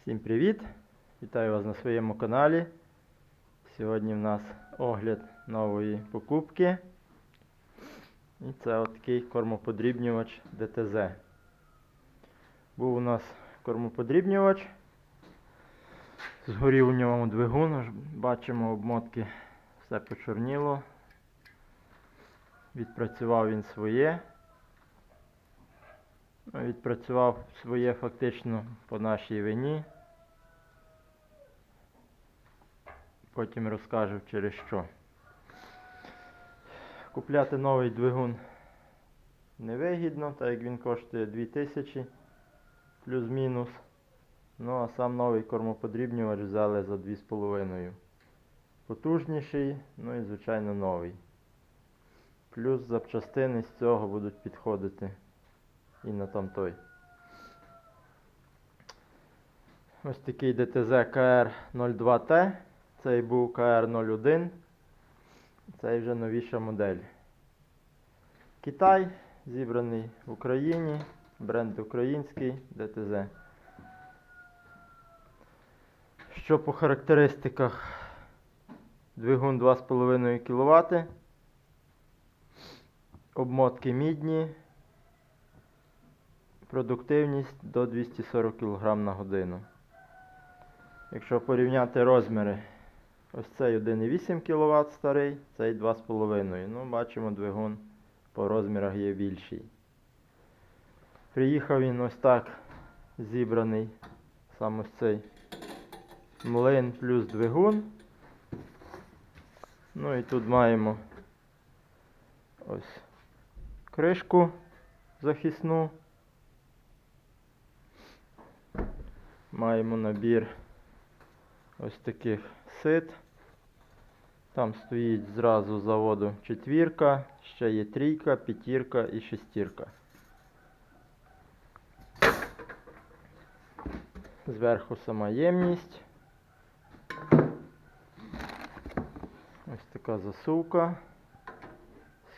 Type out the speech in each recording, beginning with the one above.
Всім привіт! Вітаю вас на своєму каналі. Сьогодні в нас огляд нової покупки. І це от такий кормоподрібнювач ДТЗ. Був у нас кормоподрібнювач. Згорів у ньому двигун, бачимо обмотки, все почорніло. Відпрацював він своє. Відпрацював своє фактично по нашій вині. Потім розкажу через що. Купляти новий двигун невигідно, так як він коштує 2000 плюс-мінус. Ну а сам новий кормоподрібнювач взяли за 2,5. Потужніший, ну і звичайно новий. Плюс запчастини з цього будуть підходити і на там той. Ось такий ДТЗ КР02Т. Цей був КР01. Цей вже новіша модель. Китай, зібраний в Україні, бренд український ДТЗ. Що по характеристиках? Двигун 2,5 кВт. Обмотки мідні. Продуктивність до 240 кг на годину. Якщо порівняти розміри, ось цей 1,8 кВт старий, цей 2,5. Ну, бачимо, двигун по розмірах є більший. Приїхав він ось так зібраний, сам ось цей млин плюс двигун. Ну і тут маємо ось кришку захисну. Маємо набір ось таких сит. Там стоїть зразу заводу четвірка, ще є трійка, п'ятірка і шестірка. Зверху сама ємність. Ось така засувка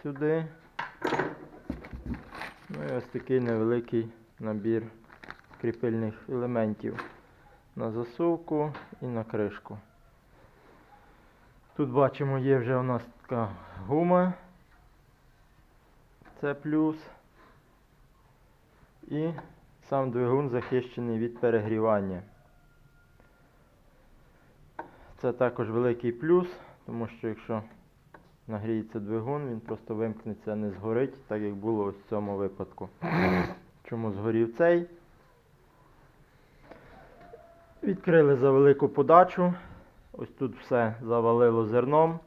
сюди. Ну і ось такий невеликий набір кріпильних елементів на засувку і на кришку. Тут бачимо, є вже у нас така гума. Це плюс. І сам двигун захищений від перегрівання. Це також великий плюс, тому що якщо нагріється двигун, він просто вимкнеться, не згорить, так як було ось в цьому випадку. Чому згорів цей? Відкрили за велику подачу. Ось тут все завалило зерном.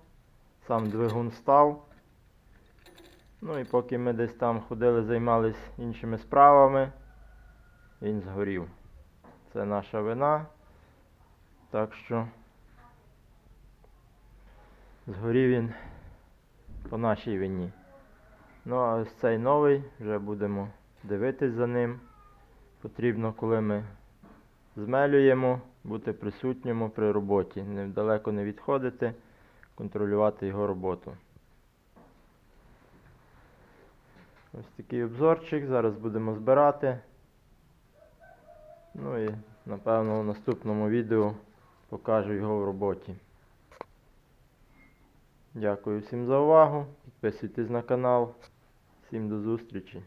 Сам двигун став. Ну і поки ми десь там ходили, займались іншими справами, він згорів. Це наша вина. Так що згорів він по нашій вині. Ну а ось цей новий, вже будемо дивитись за ним. Потрібно, коли ми змелюємо, бути присутньому при роботі. Недалеко не відходити, контролювати його роботу. Ось такий обзорчик. Зараз будемо збирати. Ну і напевно в наступному відео покажу його в роботі. Дякую всім за увагу. Підписуйтесь на канал. Всім до зустрічі.